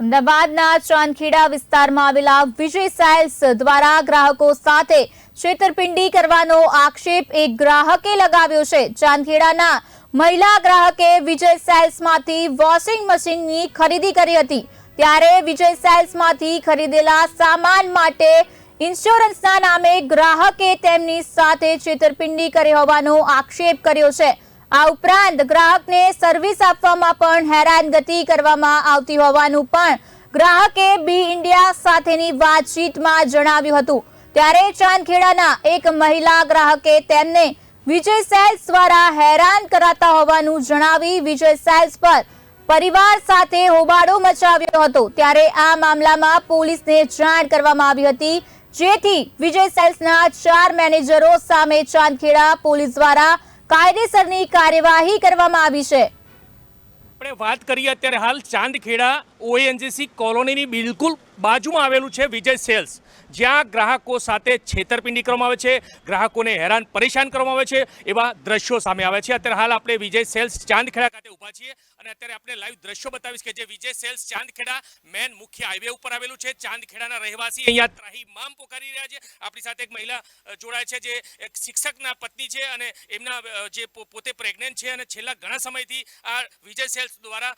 અમદાવાદના ચાંદખેડા વિસ્તારમાં આવેલા વિજય સેલ્સ દ્વારા ગ્રાહકો સાથે છેતરપિંડી કરવાનો આક્ષેપ એક ગ્રાહકે લગાવ્યો છે. ચાંદખેડાના મહિલા ગ્રાહકે વિજય સેલ્સમાંથી વોશિંગ મશીનની ખરીદી કરી હતી. ત્યારે વિજય સેલ્સમાંથી ખરીદેલા સામાન માટે ઇન્સ્યોરન્સના નામે ગ્રાહકે તેમની સાથે છેતરપિંડી કરી હોવાનો આક્ષેપ કર્યો છે. આ ઉપરાંત ગ્રાહકને સર્વિસ આપવામાં પણ હેરાનગતિ કરવામાં આવતી હોવાનું પણ ગ્રાહકે બી ઇન્ડિયા સાથેની વાતચીતમાં જણાવ્યું હતું. ત્યારે ચાંદખેડાના એક મહિલા ગ્રાહકે તેમને વિજય સેલ્સ દ્વારા હેરાન કરાતા હોવાનું જણાવી વિજય સેલ્સ પર પરિવાર સાથે હોબાળો મચાવ્યો હતો. ત્યારે આ મામલામાં પોલીસને જાણ કરવામાં આવી હતી. જેથી વિજય સેલ્સના ચાર મેનેજરો સામે ચાંદખેડા પોલીસ દ્વારા કાયદેસરની કાર્યવાહી કરવામાં આવી છે. આપણે વાત કરીએ અત્યારે હાલ ચાંદખેડા ઓએનજીસી કોલોનીની બિલકુલ બાજુમાં આવેલું છે વિજય સેલ્સ. જ્યાં ગ્રાહકો સાથે છેતરપિંડી કરવામાં આવે છે, ગ્રાહકોને હેરાન પરેશાન કરવામાં આવે છે એવા દ્રશ્યો સામે આવે છે. અત્યારે હાલ આપણે વિજય સેલ્સ ચાંદખેડા ખાતે ઊભા છીએ. અને અત્યારે આપણે લાઈવ દ્રશ્યો બતાવીશ કે જે વિજય સેલ્સ ચાંદખેડા મેન મુખ્ય હાઈવે ઉપર આવેલું છે. ચાંદખેડાના રહેવાસી અહીંયા ત્રાહી મામ પોકારી રહ્યા છે. આપણી સાથે એક મહિલા જોડાય છે જે એક શિક્ષકના પત્ની છે અને એમના જે પોતે પ્રેગ્નેન્ટ છે અને છેલ્લા ઘણા સમયથી આ વિજય સેલ્સ દ્વારા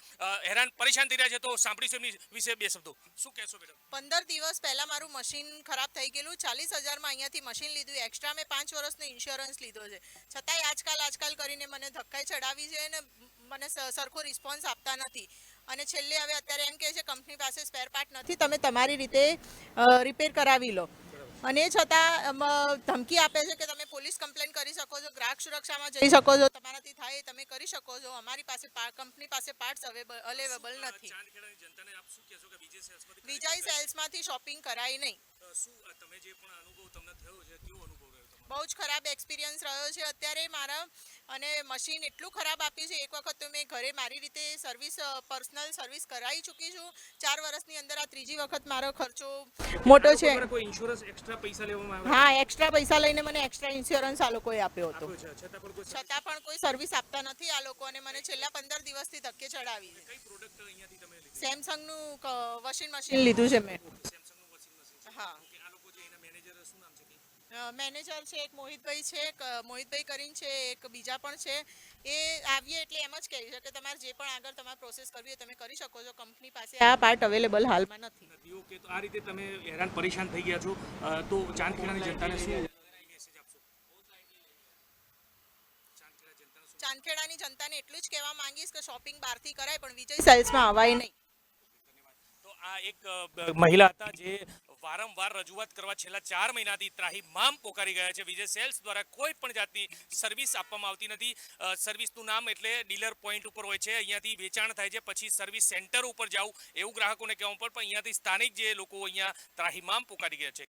હેરાન, પરેશાન થઈ રહ્યા છે. તો સાંભળીશું એમની વિશે બે શબ્દો. શું કહેશો મેડમ પંદર દિવસ પહેલાં મારું મશીન ખરાબ થઈ ગયેલું. ચાલીસ હજારમાં અહીંયાથી મશીન લીધું. એક્સ્ટ્રા મેં પાંચ વર્ષનો ઇન્સ્યોરન્સ લીધો છે. છતાંય આજકાલ આજકાલ કરીને મને ધક્કાઈ ચડાવી છે અને મને સરખો રિસ્પોન્સ આપતા નથી. અને છેલ્લે હવે અત્યારે એમ કહે છે કંપની પાસે સ્પેર પાર્ટ નથી તમે તમારી રીતે રિપેર કરાવી લો. અને એ છતાં ધમકી આપે છે કે તમે પોલીસ કમ્પ્લેન કરી શકો છો ગ્રાહક સુરક્ષામાં જઈ શકો છો તમારાથી થાય તમે કરી શકો છો અમારી પાસે કંપની પાસે પાર્ટ્સ અવેલેબલ નથી. વિજય સેલ્સમાંથી શોપિંગ કરાય નહીં. અ, શું અ, તમે જે પણ અનુભવ તમને થયો છે કેવો અનુભવ બહુ જ ખરાબ એક્સપિરિયન્સ રહ્યો છે. અત્યારે મારા અને મશીન એટલું ખરાબ આપ્યું છે એક વખત ઘરે મારી રીતે સર્વિસ પર્સનલ સર્વિસ કરાવી ચૂકી છું. ચાર વર્ષની અંદર આ ત્રીજી વખત મારો ખર્ચો મોટો છે. હા એક્સ્ટ્રા પૈસા લઈને મને એક્સ્ટ્રા ઇન્સ્યોરન્સ આ લોકોએ આપ્યો હતો. છતાં પણ કોઈ સર્વિસ આપતા નથી આ લોકો અને મને છેલ્લા પંદર દિવસથી ધક્કે ચડાવી સેમસંગનું વોશિંગ મશીન લીધું? છે મેં. હા કે આ લોકો જે એના મેનેજર શું નામ છે કે મેનેજર છે એક મોહિતભાઈ છે એક મોહિતભાઈ કરીને છે એક બીજા પણ છે. એ આવીએ એટલે એમ જ કહી છે કે તમારે જે પણ આગળ તમારે પ્રોસેસ કરવી હોય તમે કરી શકો છો. કંપની પાસે આ પાર્ટ અવેલેબલ હાલમાં નથી. ઓકે. તો આ રીતે તમે હેરાન પરેશાન થઈ ગયા છો. તો ચાંદખેડાની જનતાને શું ચાંદખેડાની જનતાને એટલું જ કહેવા માંગીશ કે શોપિંગ બહારથી કરાય પણ વિજય સેલ્સમાં અવાય નહીં. તો આ એક મહિલા હતા જે વારંવાર રજૂઆત કરવા છેલ્લા ચાર મહિનાથી ત્રાહી મામ પોકારી ગયા છે. વિજય સેલ્સ દ્વારા કોઈ પણ જાતની સર્વિસ આપવામાં આવતી નથી. સર્વિસનું નામ એટલે ડીલર પોઈન્ટ ઉપર હોય છે. અહીંયાથી વેચાણ થાય છે. પછી સર્વિસ સેન્ટર ઉપર જાવ એવું ગ્રાહકોને કહેવું પણ અહીંયાથી સ્થાનિક જે લોકો અહીંયા ત્રાહી મામ પોકારી ગયા છે.